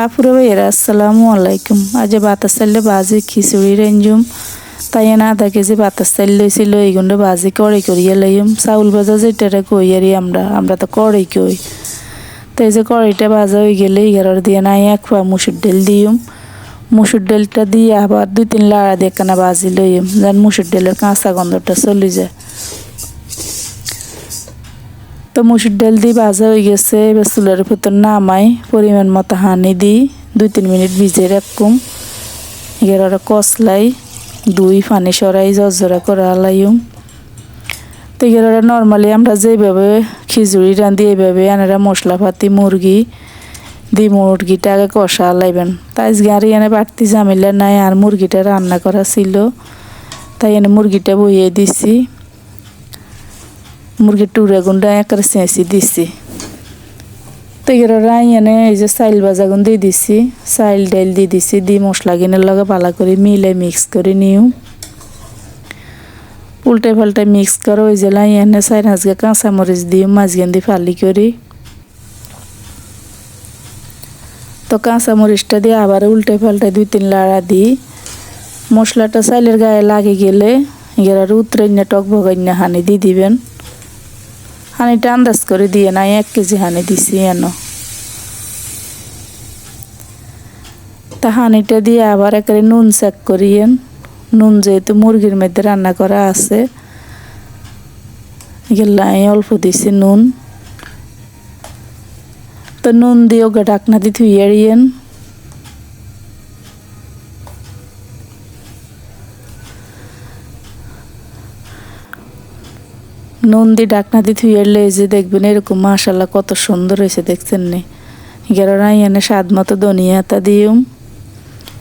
আপুরে আসসালামু আলাইকুম। আজ বাতাস চাইলে বাজি খিচুড়ি রেঞ্জুম। তাই না আধা কেজি বাতাস চাইল লইছিল এইগুলো বাজি কড়াই করিয়া লইম। চাউল ভাজা যেটা কই আরি আমরা আমরা তো কড়াই কই। তাই যে কড়াইটা ভাজা হয়ে গেলে এগারোর দিয়ে নাই এক খোয়া মুসুর ডাল দিম। মুসুর ডালটা দিয়ে আবার দুই তিন লাড়া দিয়ে কানা বাজি লইম, যেন মুসুর ডালের কাঁচা গন্ধটা চলে যায়। তো মুসুর ডাল দিয়ে ভাজা হয়ে গেছে। এবার চুলের ভিতর নামাই, পরিমাণ মতো হানি দিই দুই তিন মিনিট ভিজে রাখুম। এগারোটা কষলাই দুই পানি সরাই জর্জরা করে আলাইম তো এগারোটা নর্মালি আমরা যেভাবে খিচুড়ি রাঁধি এইভাবে আনারা মশলাপাতি, মুরগি দি মুরগিটা আগে কষা লাইবেন তাই গাড়ি এনে বাড়তি ঝামেলা নাই, আর মুরগিটা রান্না করা ছিল, তাই এনে মুরগিটা বইয়ে দিছি। মুরগির গুন্ডা একেবারে চেঁচি দিছি। তো এগুলো রাই এনে এই যে চাইল ভাজা গুন দিয়ে দিছি, চাইল ডাইল দিয়ে দিছি দি মশলা গিনের লগে ভালো করে মিলে মিক্স করে নিও উল্টে পাল্টে মিক্স করে ওই যে লাই এনে চাই নাচগে কাঁচামরিচ দিও মাঝখান দিয়ে ফালি করি। তো কাঁচামরিচটা দিয়ে আবার উল্টে পাল্টে দুই তিন লাড়া দিই। মশলাটা চাইলের গায়ে লাগে গেলে এগুলো উতরাইনা টক ভগাইনা হানি দিয়ে দিবেন। হানিটা আন্দাজ করে দিয়ে নাই, এক কেজি হানি দিছি এন। তা হানিটা দিয়ে আবার একেবারে নুন চেক করিয়েন নুন যেহেতু মুরগির মধ্যে রান্না করা আছে গেলাই অল্প দিছি নুন। তো নুন দিয়ে ওকে ডাকনা দিয়ে ধুইয়ে নুন দিয়ে ডাকনা দিয়ে এলে যে দেখবেন এরকম মাশাল্লাহ কত সুন্দর হয়েছে, দেখছেন নি? গেরাই এনে স্বাদ মতো ধনিয়া হাতা দিউম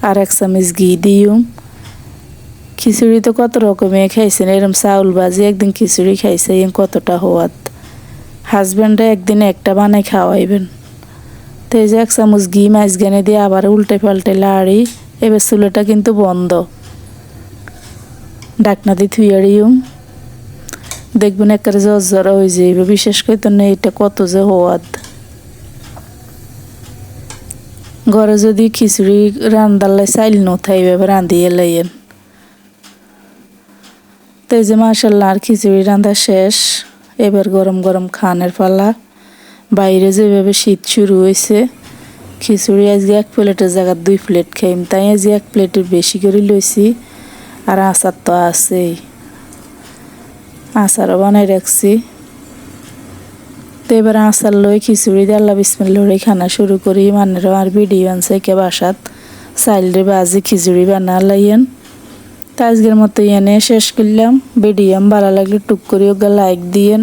আর এক চামচ ঘি দিউম খিচুড়ি তো কত রকমের খাইছেন এরকম চাউল বাজি একদিন খিচুড়ি খাইছে কতটা হওয়াত হাজব্যান্ডে একদিন একটা বানাই খাওয়াইবেন। তো এই যে এক চামচ ঘি মাছ গেনে দিয়ে আবার উল্টে পাল্টে লাড়ি, এবার চুলোটা কিন্তু বন্ধ। ডাকনা দিয়ে থুইয়াড়িউম দেখবেন একেবারে জ্বর হয়ে যাইবে। বিশেষ করে তো নেই এটা কত যে হওয়াদ ঘরে যদি খিচুড়ি রান্দালে চাইল নথাইবে এবার রাঁধিয়ে লাইয়েন। তো এই যে মাসাল্লাহ আর খিচুড়ি রান্ধা শেষ। এবার গরম গরম খানের পালা। বাইরে যেভাবে শীত শুরু হয়েছে খিচুড়ি আজকে এক প্লেটের জায়গায় দুই প্লেট খাইম। তাই আজকে এক প্লেটের বেশি করে লইছি, আর আচার তো আছেই। আচারও বানাই রাখছি। তো এবার আচার লই খিচুড়ি দিয়ে আল্লাহ বিসমিল্লা খানা শুরু করি। মানেরও আর ভিডিও আনছে কে বাসাত। চাইলরে বাজি খিচুড়ি বানা লাইয়েন তো আজকের মতো এনে শেষ করলাম। ভিডিও ভালো লাগলে টুক করে ওকে লাইক দিয়েন।